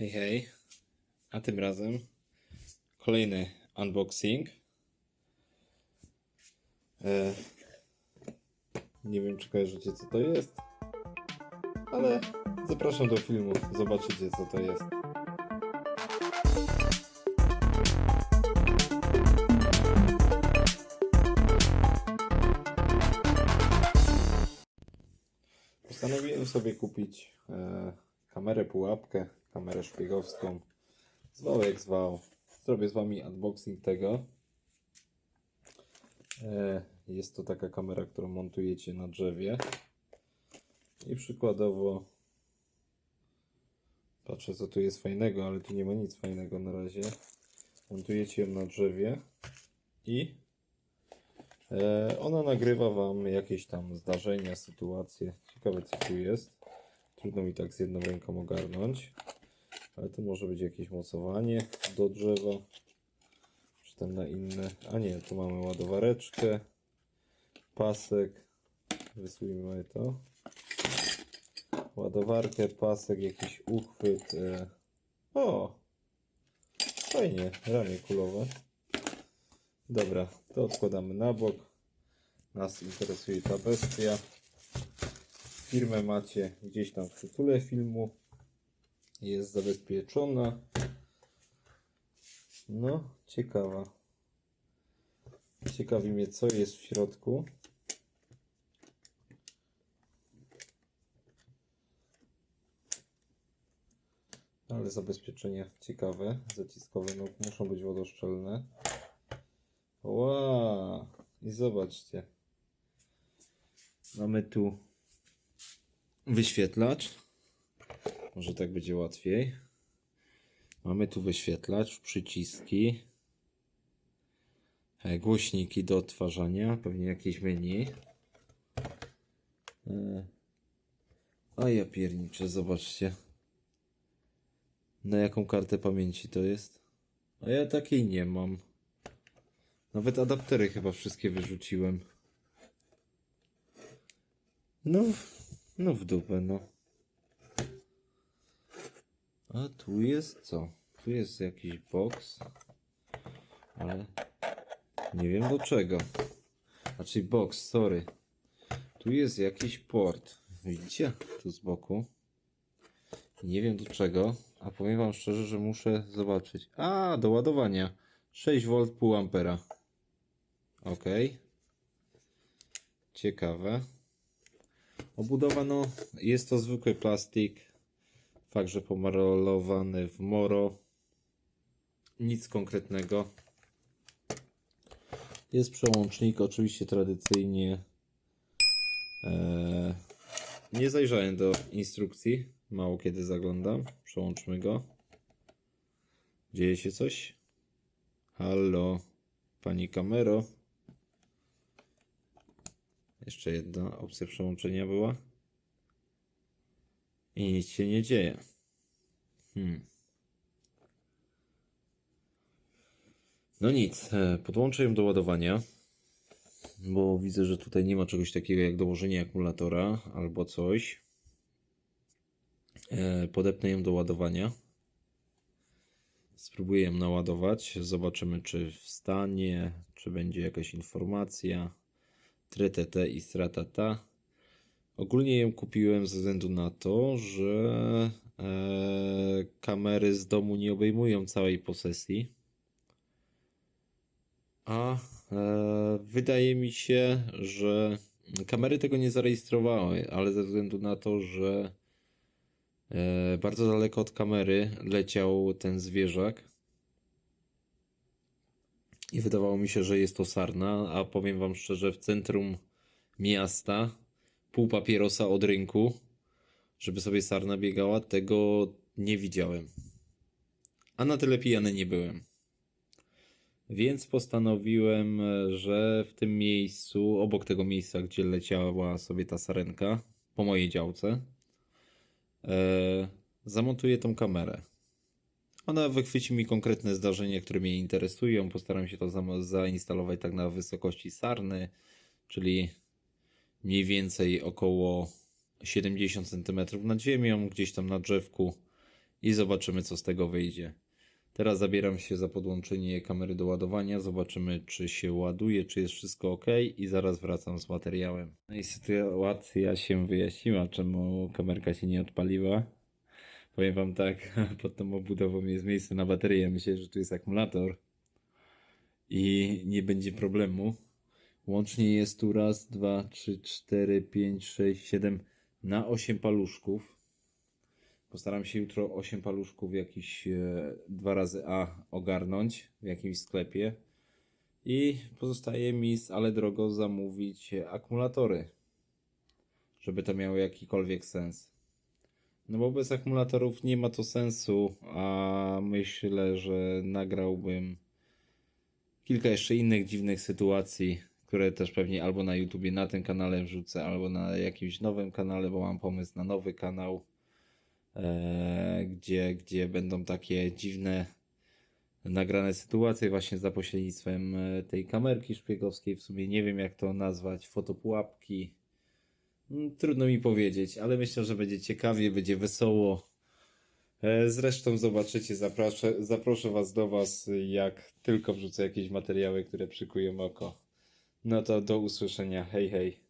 Hej, hej. A tym razem kolejny unboxing. E, nie wiem, czy kojarzycie, co to jest, ale zapraszam do filmu. Zobaczycie, co to jest. Postanowiłem sobie kupić e, kamerę pułapkę, kamerę szpiegowską. Zwał jak zwał. Zrobię z Wami unboxing tego. E, jest to taka kamera, którą montujecie na drzewie. I przykładowo patrzę co tu jest fajnego, ale tu nie ma nic fajnego na razie. Montujecie ją na drzewie i E, Ona nagrywa Wam jakieś tam zdarzenia, sytuacje. Ciekawe co tu jest. Trudno mi tak z jedną ręką ogarnąć. Ale to może być jakieś mocowanie do drzewa. Czy tam na inne. A nie, tu mamy ładowareczkę. Pasek. Wysujmy to. Ładowarkę, pasek, jakiś uchwyt. E... O! Fajnie, ramię kulowe. Dobra, to odkładamy na bok. Nas interesuje ta bestia. Firmę macie gdzieś tam w tytule filmu. Jest zabezpieczona. No, ciekawa. Ciekawi mnie, co jest w środku. Ale zabezpieczenia ciekawe, zaciskowe, no muszą być wodoszczelne. Ła! I zobaczcie. Mamy tu wyświetlacz. Może tak będzie łatwiej. Mamy tu wyświetlacz, przyciski, e, głośniki do odtwarzania, pewnie jakieś menu. E, A ja pierniczę, zobaczcie. Na jaką kartę pamięci to jest? A ja takiej nie mam. Nawet adaptery chyba wszystkie wyrzuciłem. No, no w dupę, no. A tu jest co? Tu jest jakiś box. Ale nie wiem do czego. Znaczy box, sorry. Tu jest jakiś port. Widzicie? Tu z boku. Nie wiem do czego. A powiem wam szczerze, że muszę zobaczyć. A, do ładowania. 6V pół ampera. Ok. Ciekawe. Obudowa, no, jest to zwykły plastik. Fakt, że w moro. Nic konkretnego. Jest przełącznik, oczywiście tradycyjnie. Eee, nie zajrzałem do instrukcji. Mało kiedy zaglądam. Przełączmy go. Dzieje się coś? Halo, pani kamero. Jeszcze jedna opcja przełączenia była. I nic się nie dzieje. Hmm. No nic, e, podłączę ją do ładowania, bo widzę, że tutaj nie ma czegoś takiego jak dołożenie akumulatora albo coś. E, Podepnę ją do ładowania. Spróbuję ją naładować. Zobaczymy, czy wstanie, czy będzie jakaś informacja. Tretete i stratata. Ogólnie ją kupiłem ze względu na to, że e, kamery z domu nie obejmują całej posesji. A e, wydaje mi się, że kamery tego nie zarejestrowały, ale ze względu na to, że e, bardzo daleko od kamery leciał ten zwierzak. I wydawało mi się, że jest to sarna, a powiem wam szczerze, w centrum miasta pół papierosa od rynku, żeby sobie sarna biegała, tego nie widziałem. A na tyle pijany nie byłem. Więc postanowiłem, że w tym miejscu, obok tego miejsca, gdzie leciała sobie ta sarenka, po mojej działce, e, zamontuję tą kamerę. Ona wychwyci mi konkretne zdarzenia, które mnie interesują. Postaram się to za- zainstalować tak na wysokości sarny, czyli mniej więcej około 70 cm nad ziemią, gdzieś tam na drzewku i zobaczymy, co z tego wyjdzie. Teraz zabieram się za podłączenie kamery do ładowania. Zobaczymy, czy się ładuje, czy jest wszystko ok, i zaraz wracam z materiałem. No i sytuacja się wyjaśniła, czemu kamerka się nie odpaliła. Powiem Wam tak, pod tą obudową jest miejsce na baterię. Myślę, że tu jest akumulator i nie będzie problemu. Łącznie jest tu raz, dwa, trzy, cztery, pięć, sześć, siedem na osiem paluszków. Postaram się jutro 8 paluszków jakiś e, dwa razy A ogarnąć w jakimś sklepie. I pozostaje mi ale drogo zamówić e, akumulatory, żeby to miało jakikolwiek sens. No bo bez akumulatorów nie ma to sensu, a myślę, że nagrałbym kilka jeszcze innych dziwnych sytuacji, które też pewnie albo na YouTubie na tym kanale wrzucę, albo na jakimś nowym kanale, bo mam pomysł na nowy kanał e, gdzie, gdzie będą takie dziwne nagrane sytuacje właśnie za pośrednictwem e, tej kamerki szpiegowskiej. W sumie nie wiem jak to nazwać, fotopułapki. Mm, Trudno mi powiedzieć, ale myślę, że będzie ciekawie, będzie wesoło. E, Zresztą zobaczycie, zaproszę, zaproszę Was do Was, jak tylko wrzucę jakieś materiały, które przykują oko. No to do usłyszenia. Hej, hej.